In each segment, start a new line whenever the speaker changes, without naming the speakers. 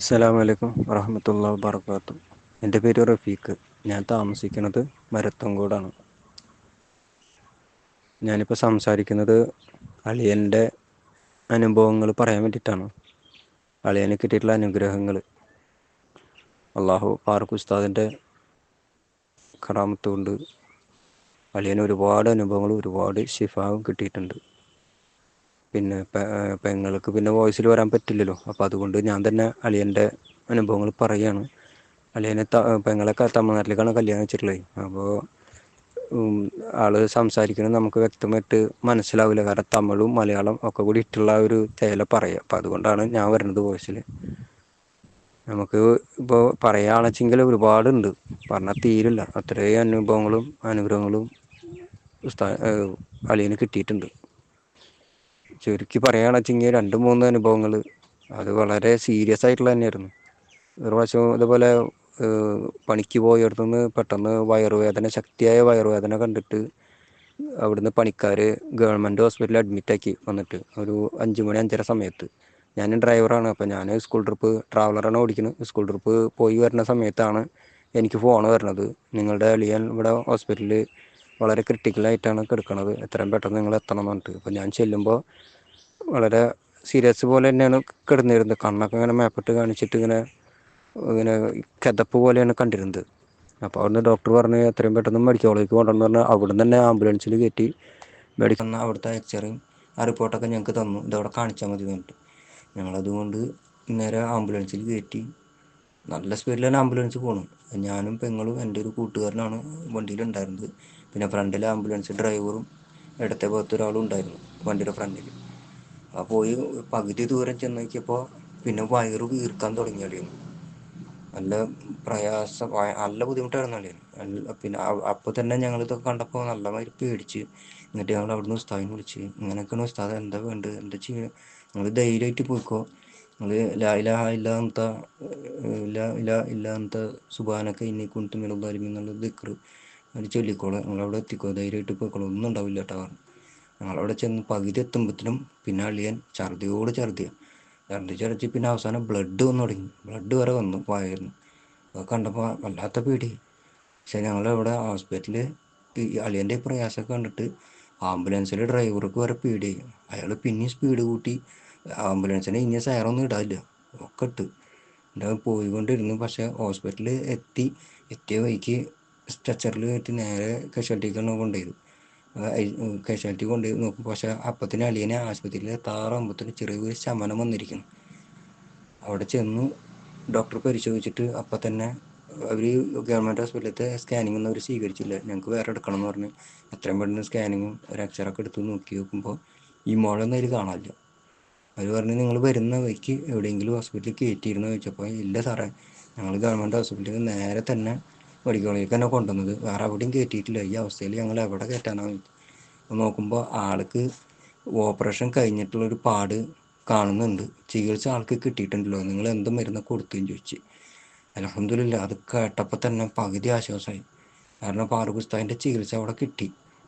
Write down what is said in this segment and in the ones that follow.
അസ്സലാമലൈക്കും വറഹമത്തുള്ള വാബർക്കാത്തു എന്റെ പേര് റഫീഖ്. ഞാൻ താമസിക്കുന്നത് മരത്തങ്കോടാണ് ഞാനിപ്പോൾ സംസാരിക്കുന്നത് അളിയന്റെ അനുഭവങ്ങൾ പറയാൻ വേണ്ടിയിട്ടാണ്. അളിയന് കിട്ടിയിട്ടുള്ള അനുഗ്രഹങ്ങൾ. അള്ളാഹു പാർക്ക് ഉസ്താദിന്റെ കറാമത്ത് കൊണ്ട് അളിയന് ഒരുപാട് അനുഭവങ്ങൾ ഒരുപാട് ഷിഫാവും കിട്ടിയിട്ടുണ്ട്. പിന്നെ പെങ്ങൾക്ക് പിന്നെ വോയിസിൽ വരാൻ പറ്റില്ലല്ലോ. അപ്പോൾ അതുകൊണ്ട് ഞാൻ തന്നെ അളിയന്റെ അനുഭവങ്ങൾ പറയുകയാണ് അളിയനെ ത പെങ്ങളൊക്കെ തമിഴ്നാട്ടിലേക്കാണ് കല്യാണം വെച്ചിട്ടുള്ളത്. അപ്പോൾ ആൾ സംസാരിക്കുന്നത് നമുക്ക് വ്യക്തമായിട്ട് മനസ്സിലാവില്ല. കാരണം തമിഴും മലയാളം ഒക്കെ കൂടി ഇട്ടുള്ള ഒരു തേല പറയുക അപ്പം അതുകൊണ്ടാണ് ഞാൻ വരുന്നത് വോയിസിൽ. നമുക്ക് ഇപ്പോൾ പറയുകയാണെച്ചെങ്കിൽ ഒരുപാടുണ്ട്. പറഞ്ഞാൽ തീരില്ല. അത്രയും അനുഭവങ്ങളും അനുഗ്രഹങ്ങളും അളിയന് കിട്ടിയിട്ടുണ്ട്. ചുരുക്കി പറയുകയാണെന്ന് വെച്ചെങ്കിൽ രണ്ട് മൂന്ന് അനുഭവങ്ങൾ അത് വളരെ സീരിയസ് ആയിട്ടുള്ള തന്നെയായിരുന്നു. ഒരു പ്രാവശ്യം ഇതുപോലെ പണിക്ക് പോയടത്തുനിന്ന് പെട്ടെന്ന് വയറുവേദന ശക്തിയായ വയറുവേദന കണ്ടിട്ട് അവിടുന്ന് പണിക്കാർ ഗവൺമെന്റ് ഹോസ്പിറ്റലിൽ അഡ്മിറ്റാക്കി വന്നിട്ട് ഒരു അഞ്ച് മണി അഞ്ചര സമയത്ത്. ഞാൻ ഡ്രൈവറാണ് അപ്പോൾ ഞാൻ സ്കൂൾ ട്രിപ്പ് ട്രാവലറാണ് ഓടിക്കുന്നത് സ്കൂൾ ട്രിപ്പ് പോയി വരുന്ന സമയത്താണ് എനിക്ക് ഫോൺ വരുന്നത്. നിങ്ങളുടെ അളിയൻ ഇവിടെ ഹോസ്പിറ്റലിൽ വളരെ ക്രിട്ടിക്കലായിട്ടാണ് കിടക്കുന്നത് എത്രയും പെട്ടെന്ന് നിങ്ങൾ എത്തണം എന്ന് അപ്പോൾ ഞാൻ ചെല്ലുമ്പോൾ വളരെ സീരിയസ് പോലെ തന്നെയാണ് കിടന്നിരുന്നത്. കണ്ണൊക്കെ ഇങ്ങനെ മേപ്പിട്ട് കാണിച്ചിട്ട് ഇങ്ങനെ ഇങ്ങനെ കിതപ്പ് പോലെയാണ് കണ്ടിരുന്നത്. അപ്പോൾ അവിടുന്ന് ഡോക്ടർ പറഞ്ഞ് എത്രയും പെട്ടെന്ന് മെഡിക്കൽ കോളേജിലേക്ക് കൊണ്ടുവന്ന് പറഞ്ഞാൽ അവിടെ തന്നെ ആംബുലൻസിൽ കയറ്റി മെഡിക്കൽ അവിടുത്തെ എക്സ്റേ ആ റിപ്പോർട്ടൊക്കെ ഞങ്ങൾക്ക് തന്നു. ഇതവിടെ കാണിച്ചാൽ മതി എന്നിട്ട് ഞങ്ങളതുകൊണ്ട് നേരെ ആംബുലൻസിൽ കയറ്റി നല്ല തന്നെ ആംബുലൻസ് പോകണം ഞാനും പെങ്ങളും എന്റെ ഒരു കൂട്ടുകാരനാണ് വണ്ടിയിലുണ്ടായിരുന്നത്. പിന്നെ ഫ്രണ്ടിൽ ആംബുലൻസ് ഡ്രൈവറും ഇടത്തെ ഭാഗത്ത് ഒരാളും ഉണ്ടായിരുന്നു വണ്ടിയുടെ ഫ്രണ്ടിൽ ആ പോയി പകുതി ദൂരം ചെന്ന് പിന്നെ വയറ് വീർക്കാൻ തുടങ്ങി തുടങ്ങിയായിരുന്നു നല്ല പ്രയാസം നല്ല ബുദ്ധിമുട്ടായിരുന്നു അളിയന് പിന്നെ അപ്പോൾ തന്നെ ഞങ്ങളിതൊക്കെ കണ്ടപ്പോൾ നല്ലമാതിരി പേടിച്ച് എന്നിട്ട് ഞങ്ങൾ അവിടുന്ന് ഉസ്താദിനെ വിളിച്ച് ഇങ്ങനെയൊക്കെയാണ് ഉസ്താദ് എന്താ വേണ്ടത്? എന്താ ചെയ്യുക നിങ്ങൾ ധൈര്യമായിട്ട് പോയിക്കോ. നിങ്ങൾ ഇലാഹ ഇല്ലാത്ത ലാ ഇലാ ഇല്ലാത്ത സുബാനൊക്കെ ഇനി മിളുതാലും എന്നുള്ള ദിക്റ് അത് ചൊല്ലിക്കോളെ. അവിടെ എത്തിക്കോ ധൈര്യമായിട്ട് പോയിക്കോളും. ഒന്നും ഉണ്ടാവില്ല കേട്ടോ പറഞ്ഞു. ഞങ്ങളവിടെ ചെന്ന് പകുതി എത്തുമ്പോഴത്തേനും പിന്നെ അളിയൻ ഛർദിയോട് ഛർദിയ. ഛർദി ചടച്ച് പിന്നെ അവസാനം ബ്ലഡ് വന്നു തുടങ്ങി. ബ്ലഡ് വരെ വന്നു വായിരുന്നു അത് കണ്ടപ്പോൾ വല്ലാത്ത പേടി. പക്ഷെ ഞങ്ങളിവിടെ ഹോസ്പിറ്റലിൽ ഈ അളിയന്റെ പ്രയാസമൊക്കെ കണ്ടിട്ട് ആംബുലൻസിലെ ഡ്രൈവർക്ക് വരെ പേടിയായി. അയാൾ പിന്നെയും സ്പീഡ് കൂട്ടി. ആംബുലൻസിനെ ഇനി സയറൊന്നും ഇടാനില്ല. ഒക്കെ ഇട്ട്. എന്റെ പോയിക്കൊണ്ടിരുന്നു. പക്ഷേ ഹോസ്പിറ്റലിൽ എത്തി. എത്തിയ വഴിക്ക് സ്ട്രെച്ചറിൽ കയറ്റി നേരെ കാഷ്വാലിറ്റിക്കാണ് കൊണ്ടുപോയത് കാഷ്വാലിറ്റി കൊണ്ടുപോയി നോക്കും. പക്ഷേ അപ്പത്തിന് അളിയനെ ആശുപത്രിയിൽ എത്താറാകുമ്പോഴത്തേന് ചെറിയൊരു ശമനം വന്നിരിക്കുന്നു. അവിടെ ചെന്ന് ഡോക്ടർ പരിശോധിച്ചിട്ട് അപ്പം തന്നെ അവർ ഗവൺമെന്റ് ഹോസ്പിറ്റലിലത്തെ സ്കാനിങ് ഒന്നും അവർ സ്വീകരിച്ചില്ല. ഞങ്ങൾക്ക് വേറെ എടുക്കണം എന്ന് പറഞ്ഞ് എത്രയും പെട്ടെന്ന് സ്കാനിങ്ങും ഒരു എക്സ്റേ എടുത്ത് നോക്കി നോക്കുമ്പോൾ ഈ മോളൊന്നും അതിൽ കാണാനില്ല. അവർ പറഞ്ഞു നിങ്ങൾ വരുന്ന വഴിക്ക് എവിടെയെങ്കിലും ഹോസ്പിറ്റലിൽ കയറ്റിയിരുന്നോ ചോദിച്ചപ്പോൾ ഇല്ല സാറേ. ഞങ്ങൾ ഗവൺമെന്റ് ഹോസ്പിറ്റലിൽ നേരെ തന്നെ മെഡിക്കൽ തന്നെ കൊണ്ടുവന്നത്. വേറെ എവിടെയും കയറ്റിയിട്ടില്ല ഈ അവസ്ഥയിൽ ഞങ്ങൾ എവിടെ കയറ്റാനാണ് നോക്കുമ്പോൾ ആൾക്ക് ഓപ്പറേഷൻ കഴിഞ്ഞിട്ടുള്ളൊരു പാട് കാണുന്നുണ്ട്. ചികിത്സ ആൾക്ക് കിട്ടിയിട്ടുണ്ടല്ലോ. നിങ്ങൾ എന്ത് മരുന്ന് കൊടുത്തും ചോദിച്ച്. അലഹമില്ല അത് കേട്ടപ്പോൾ തന്നെ പകുതി ആശ്വാസമായി കാരണം ഫാറൂഖ് ഉസ്താദിന്റെ ചികിത്സ അവിടെ കിട്ടി.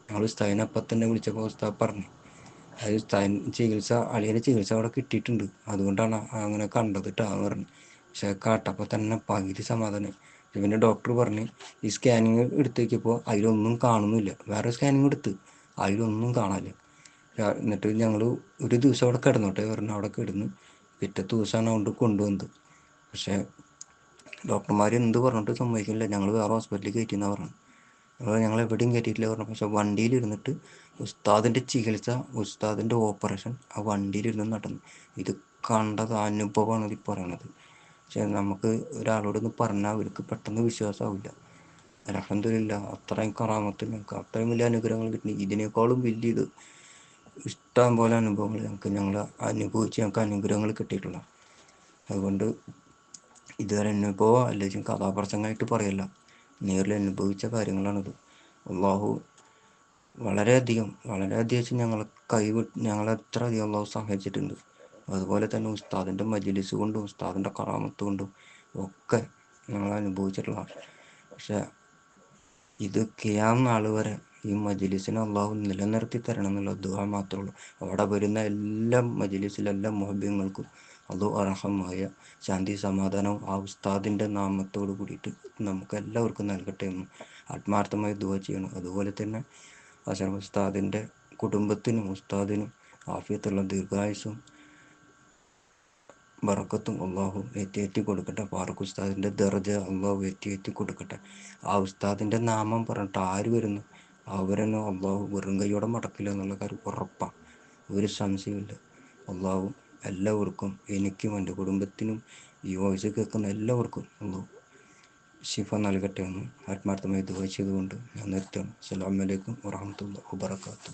ഞങ്ങൾ ഉസ്താദിനെ അപ്പം തന്നെ വിളിച്ചപ്പോൾ ഉസ്താദ് പറഞ്ഞു അതായത് ഉസ്താദിൻ ചികിത്സ അളിയന്റെ ചികിത്സ അവിടെ കിട്ടിയിട്ടുണ്ട്. അതുകൊണ്ടാണ് അങ്ങനെ കണ്ടത് കേട്ടോ പറഞ്ഞു. പക്ഷെ കേട്ടപ്പോൾ തന്നെ പകുതി സമാധാനം പിന്നെ ഡോക്ടർ പറഞ്ഞ് ഈ സ്കാനിങ് എടുത്ത് അതിലൊന്നും കാണുന്നില്ല. വേറെ സ്കാനിങ് എടുത്ത്. അതിലൊന്നും കാണാനില്ല. എന്നിട്ട് ഞങ്ങൾ ഒരു ദിവസം അവിടെ കിടന്നോട്ടെ പറഞ്ഞു. അവിടെ കിടന്ന് പിറ്റത്തെ ദിവസമാണ് അതുകൊണ്ട് കൊണ്ടുവന്നത്. പക്ഷേ ഡോക്ടർമാർ എന്ത് പറഞ്ഞിട്ട് സമ്മതിക്കില്ല ഞങ്ങൾ വേറെ ഹോസ്പിറ്റലിൽ കയറ്റിയെന്നാണ് പറഞ്ഞു അപ്പോൾ ഞങ്ങൾ എവിടെയും കയറ്റിയിട്ടില്ല പറഞ്ഞു. പക്ഷേ വണ്ടിയിലിരുന്നിട്ട് ഉസ്താദിന്റെ ചികിത്സ ഉസ്താദിന്റെ ഓപ്പറേഷൻ ആ വണ്ടിയിലിരുന്ന് നടന്നു. ഇത് കണ്ടത് അനുഭവമാണ് ഇത് പറയണത്. പക്ഷേ നമുക്ക് ഒരാളോടൊന്ന് പറഞ്ഞാൽ അവർക്ക് പെട്ടെന്ന് വിശ്വാസമാവില്ല അലഹമില്ല അത്രയും കറാമത്ത് ഞങ്ങൾക്ക് അത്രയും വലിയ അനുഗ്രഹങ്ങൾ കിട്ടി. ഇതിനേക്കാളും വലിയ ഇത് ഇഷ്ടം പോലെ അനുഭവങ്ങൾ ഞങ്ങൾക്ക് ഞങ്ങൾ അനുഭവിച്ച് ഞങ്ങൾക്ക് അനുഗ്രഹങ്ങൾ കിട്ടിയിട്ടുള്ള. അതുകൊണ്ട് ഇതുവരെ അനുഭവം അല്ലെങ്കിൽ കഥാപ്രസംഗമായിട്ട് പറയല്ല. നേരിൽ അനുഭവിച്ച കാര്യങ്ങളാണിത്. അള്ളാഹു വളരെയധികം വളരെയധികം ഞങ്ങളെ കൈവിട്ട് ഞങ്ങളെത്ര അധികം അള്ളാഹു സഹായിച്ചിട്ടുണ്ട്. അതുപോലെ തന്നെ ഉസ്താദിന്റെ മജിലിസ് കൊണ്ടും ഉസ്താദിന്റെ കറാമത്ത് കൊണ്ടും ഒക്കെ ഞങ്ങൾ അനുഭവിച്ചിട്ടുള്ള പക്ഷെ ഇത് കിയാം നാൾ വരെ ഈ മജിലിസിനെ അള്ളാഹു നിലനിർത്തി തരണം എന്നുള്ള ദുആ മാത്രമേ ഉള്ളൂ. അവിടെ വരുന്ന എല്ലാ മജിലിസിലെല്ലാം മുഹബ്യങ്ങൾക്കും അള്ളാഹു അർഹമായ ശാന്തി സമാധാനവും ആ ഉസ്താദിന്റെ നാമത്തോട് കൂടിയിട്ട് നമുക്ക് എല്ലാവർക്കും നൽകട്ടെ എന്ന് ആത്മാർത്ഥമായി ദുആ ചെയ്യണം. അതുപോലെ തന്നെ അസർ ഉസ്താദിന്റെ കുടുംബത്തിനും ഉസ്താദിനും ആഫിയത്തുള്ള ദീർഘായുസും ബറക്കത്തും അള്ളാഹു എത്തിയെത്തി കൊടുക്കട്ടെ ഫാറൂഖ് ഉസ്താദിന്റെ ദർജ അള്ളാഹു എത്തിയെത്തി കൊടുക്കട്ടെ ആ ഉസ്താദിന്റെ നാമം പറഞ്ഞിട്ട് ആര് വരുന്നു? അവരെന്നെ അള്ളാഹു വെറും കൈയോടെ മടക്കില്ല എന്നുള്ള കാര്യം ഉറപ്പാണ് ഒരു സംശയമില്ല അള്ളാഹു എല്ലാവർക്കും എനിക്കും എന്റെ കുടുംബത്തിനും ഈ വോയിസ് കേൾക്കുന്ന എല്ലാവർക്കും അള്ളാഹു ശിഫ നൽകട്ടെ എന്ന് ആത്മാർത്ഥമായി ദുആ ചെയ്തുകൊണ്ട് ഞാൻ നിർത്തുകയാണ് അസ്സലാമു അലൈക്കും വറഹ്മത്തുള്ളാഹി വബറകാതുഹു.